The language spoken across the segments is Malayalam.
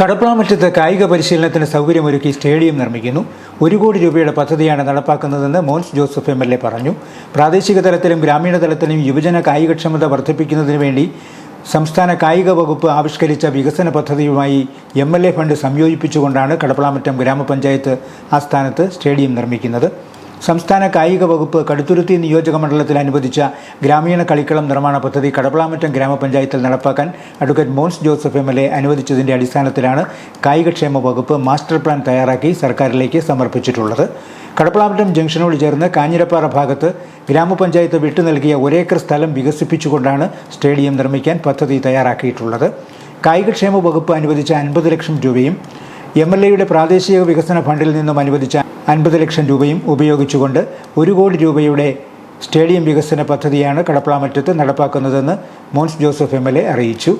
കടപ്പളാമറ്റത്ത് കായിക പരിശീലനത്തിന് സൗകര്യമൊരുക്കി സ്റ്റേഡിയം നിർമ്മിക്കുന്നു. ഒരു കോടി രൂപയുടെ പദ്ധതിയാണ് നടപ്പാക്കുന്നതെന്ന് Mons Joseph M L A പറഞ്ഞു. പ്രാദേശിക തലത്തിലും ഗ്രാമീണ തലത്തിലും യുവജന കായികക്ഷമത വർദ്ധിപ്പിക്കുന്നതിന് വേണ്ടി സംസ്ഥാന കായിക വകുപ്പ് ആവിഷ്കരിച്ച വികസന പദ്ധതിയുമായി എം എൽ എ ഫണ്ട് സംയോജിപ്പിച്ചുകൊണ്ടാണ് കടപ്പളാമറ്റം ഗ്രാമപഞ്ചായത്ത് ആസ്ഥാനത്ത് സ്റ്റേഡിയം നിർമ്മിക്കുന്നത്. സംസ്ഥാന കായിക വകുപ്പ് കടുത്തുരുത്തി നിയോജക മണ്ഡലത്തിൽ അനുവദിച്ച ഗ്രാമീണ കളിക്കളം നിർമ്മാണ പദ്ധതി കടപ്പളാമറ്റം ഗ്രാമപഞ്ചായത്തിൽ നടപ്പാക്കാൻ advocate Mons Joseph M L A അനുവദിച്ചതിന്റെ അടിസ്ഥാനത്തിലാണ് കായികക്ഷേമ വകുപ്പ് മാസ്റ്റർ പ്ലാൻ തയ്യാറാക്കി സർക്കാരിലേക്ക് സമർപ്പിച്ചിട്ടുള്ളത്. കടപ്പളാമറ്റം ജംഗ്ഷനോട് ചേർന്ന് കാഞ്ഞിരപ്പാറ ഭാഗത്ത് ഗ്രാമപഞ്ചായത്ത് വിട്ടു നൽകിയ ഒരേക്കർ സ്ഥലം വികസിപ്പിച്ചുകൊണ്ടാണ് സ്റ്റേഡിയം നിർമ്മിക്കാൻ പദ്ധതി തയ്യാറാക്കിയിട്ടുള്ളത്. കായികക്ഷേമ വകുപ്പ് അനുവദിച്ച അൻപത് ലക്ഷം രൂപയും എം എൽ എയുടെ പ്രാദേശിക വികസന ഫണ്ടിൽ നിന്നും അനുവദിച്ച അൻപത് ലക്ഷം രൂപയും ഉപയോഗിച്ചുകൊണ്ട് ഒരു കോടി രൂപയുടെ സ്റ്റേഡിയം വികസന പദ്ധതിയാണ് കടപ്പളാമറ്റത്ത് നടപ്പാക്കുന്നതെന്ന് Mons Joseph M L A അറിയിച്ചു.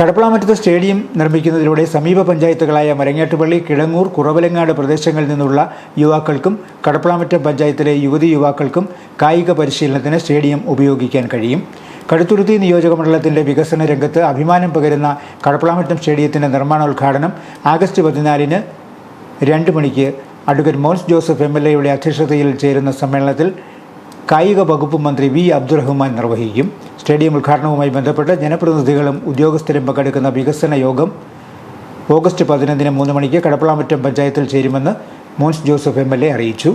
കടപ്പളാമറ്റത്ത് സ്റ്റേഡിയം നിർമ്മിക്കുന്നതിലൂടെ സമീപ പഞ്ചായത്തുകളായ മരങ്ങാട്ടുപള്ളി കിഴങ്ങൂർ കുറവലങ്ങാട് പ്രദേശങ്ങളിൽ നിന്നുള്ള യുവാക്കൾക്കും കടപ്പളാമറ്റം പഞ്ചായത്തിലെ യുവതി യുവാക്കൾക്കും കായിക പരിശീലനത്തിന് സ്റ്റേഡിയം ഉപയോഗിക്കാൻ കഴിയും. കടുത്തുരുത്തി നിയോജക മണ്ഡലത്തിന്റെ വികസന രംഗത്ത് അഭിമാനം പകരുന്ന കടപ്പളാമറ്റം സ്റ്റേഡിയത്തിന്റെ നിർമ്മാണോദ്ഘാടനം ആഗസ്റ്റ് പതിനാലിന് രണ്ട് മണിക്ക് advocate Mons Joseph M L എയുടെ അധ്യക്ഷതയിൽ ചേരുന്ന സമ്മേളനത്തിൽ കായിക വകുപ്പ് മന്ത്രി വി അബ്ദുറഹ്മാൻ നിർവഹിക്കും. സ്റ്റേഡിയം ഉദ്ഘാടനവുമായി ബന്ധപ്പെട്ട് ജനപ്രതിനിധികളും ഉദ്യോഗസ്ഥരും പങ്കെടുക്കുന്ന വികസന യോഗം ഓഗസ്റ്റ് പതിനൊന്നിന് മൂന്ന് മണിക്ക് കടപ്പളാമറ്റം പഞ്ചായത്തിൽ ചേരുമെന്ന് മോൻസ് ജോസഫ് എം അറിയിച്ചു.